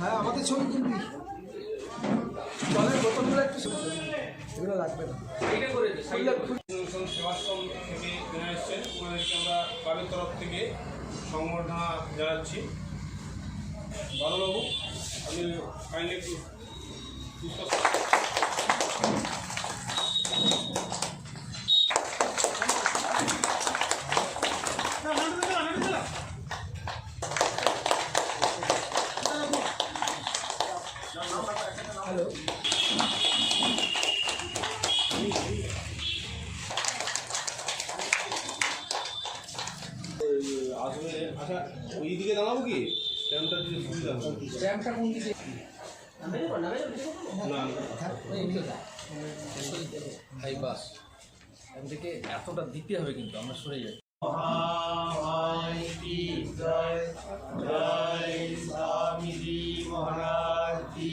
হ্যাঁ আমাদের ছবি তুলবি। জলের বোতলগুলো একটু এগুলো লাগবে না। সেবাশ্রম থেকে এখানে এসছেন। ওনাদেরকে আমরা ক্লাবের তরফ থেকে সংবর্ধনা জানাচ্ছি। বাবুবাবু আপনি কাইন্ডলি একটু হ্যালো আসবে আচ্ছা ওই দিকে দাঁড়াবো কি? ট্যামটা দিতে সুবিধা হবে। র্যামটা কোন দিকে? না হাই বাস। এখান থেকে এতটা দিতে হবে কিন্তু আমরা সরে যাই। নারায়ণ হাই ওই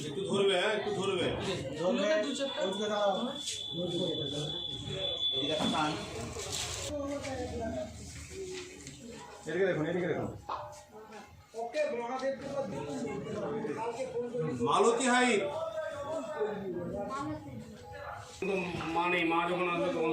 একটু ধরবে হ্যাঁ একটু ধরবে। এদিকে দেখুন এদিকে দেখুন। মালতী হাই। কিন্তু মা নেই মা যখন আসবে তখন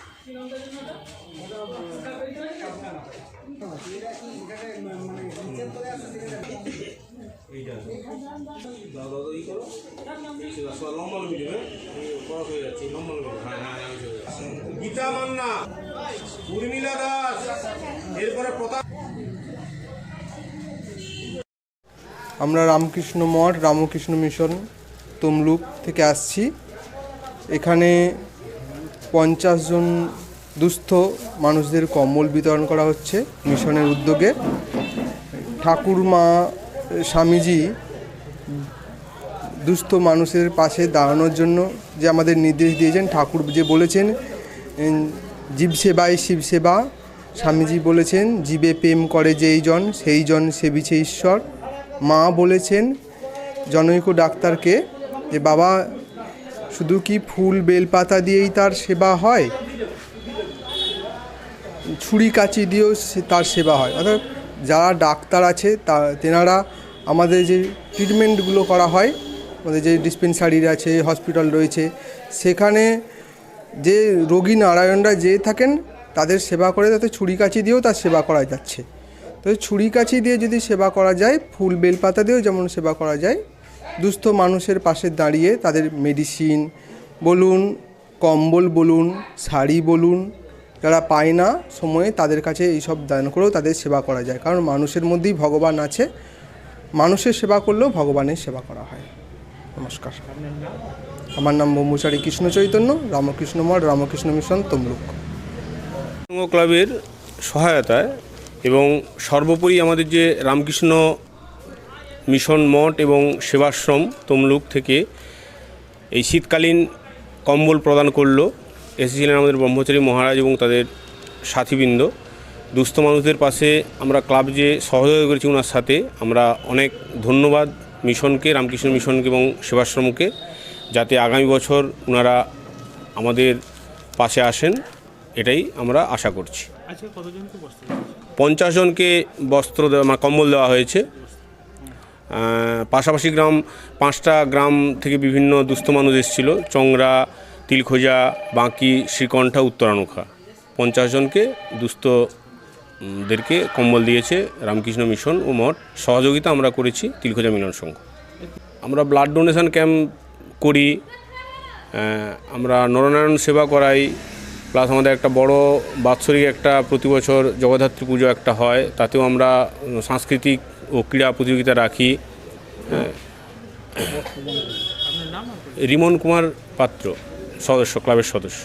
এইটা দাও দাও দাও ই করো। লম্বা লম্বি দেবে এই হয়ে যাচ্ছে লম্বা লম্বি। হ্যাঁ হ্যাঁ আমি চলে যাচ্ছি। গীতা মান্না উর্মিলা দাস এরপরে প্রতাপ। আমরা রামকৃষ্ণ মঠ রামকৃষ্ণ মিশন তমলুক থেকে আসছি। এখানে পঞ্চাশ জন দুস্থ মানুষদের কম্বল বিতরণ করা হচ্ছে মিশনের উদ্যোগে। ঠাকুরমা স্বামীজি দুস্থ মানুষের পাশে দাঁড়ানোর জন্য যে আমাদের নির্দেশ দিয়েছেন, ঠাকুর যে বলেছেন জীব সেবায় শিব সেবা। স্বামীজি বলেছেন, জীবে প্রেম করে যেই জন, সেই জন সেবিছে ঈশ্বর। মা বলেছেন, জনৈক ডাক্তারকে, যে বাবা, শুধু কি ফুল বেলপাতা দিয়েই তার সেবা হয়? ছুরি কাচি দিয়েও তার সেবা হয়। অর্থাৎ যারা ডাক্তার আছে, তা, তেনারা আমাদের যে ট্রিটমেন্টগুলো করা হয়, আমাদের যে ডিসপেন্সারি আছে হসপিটাল রয়েছে, সেখানে যে রোগী নারায়ণরা যে থাকেন, তাদের সেবা করে তাতে ছুরি কাচি দিয়েও তার সেবা করা যাচ্ছে। তো ছুরি কাচি দিয়ে যদি সেবা করা যায়, ফুল বেলপাতা দিয়েও যেমন সেবা করা যায়, দুস্থ মানুষের পাশে দাঁড়িয়ে তাদের মেডিসিন বলুন, কম্বল বলুন, শাড়ি বলুন, যারা পায় না, সময়ে তাদের কাছে এইসব দান করেও তাদের সেবা করা যায়। কারণ মানুষের মধ্যেই ভগবান আছে মানুষের সেবা করলেও ভগবানের সেবা করা হয়। নমস্কার। আমার নাম ব্রহ্মচারী কৃষ্ণ চৈতন্য, রামকৃষ্ণ মঠ, রামকৃষ্ণ মিশন, তমলুক। ক্লাবের সহায়তায় এবং সর্বোপরি আমাদের যে রামকৃষ্ণ মিশন মঠ এবং সেবাশ্রম তমলুক থেকে এই শীতকালীন কম্বল প্রদান করল, এসেছিলেন আমাদের ব্রহ্মচারী মহারাজ এবং তাদের সাথীবৃন্দ। দুস্থ মানুষদের পাশে আমরা ক্লাব যে সহযোগিতা করেছি ওনার সাথে আমরা অনেক ধন্যবাদ মিশনকে রামকৃষ্ণ মিশনকে এবং সেবাশ্রমকে যাতে আগামী বছর ওনারা আমাদের পাশে আসেন এটাই আমরা আশা করছি। পঞ্চাশ জনকে বস্ত্র দেওয়া মানে কম্বল দেওয়া হয়েছে। পাশাপাশি গ্রাম পাঁচটা গ্রাম থেকে বিভিন্ন দুস্থ মানুষ এসেছিল চংরা তিলখোজা বাঁকি শ্রীকণ্ঠা উত্তরানুখা। পঞ্চাশ জনকে দুস্থ দেরকে কম্বল দিয়েছে রামকৃষ্ণ মিশন ও মঠ সহযোগিতা আমরা করেছি তিলখোজা মিলন সংঘ। আমরা ব্লাড ডোনেশন ক্যাম্প করি আমরা নরনারায়ণ সেবা করাই প্লাস আমাদের একটা বড় বাৎসরিক একটা প্রতি বছর জগদ্ধাত্রী পুজো একটা হয়, তাতেও আমরা সাংস্কৃতিক ও ক্রীড়া প্রতিযোগিতা রাখি। রিমন কুমার পাত্র, সদস্য ক্লাবের সদস্য।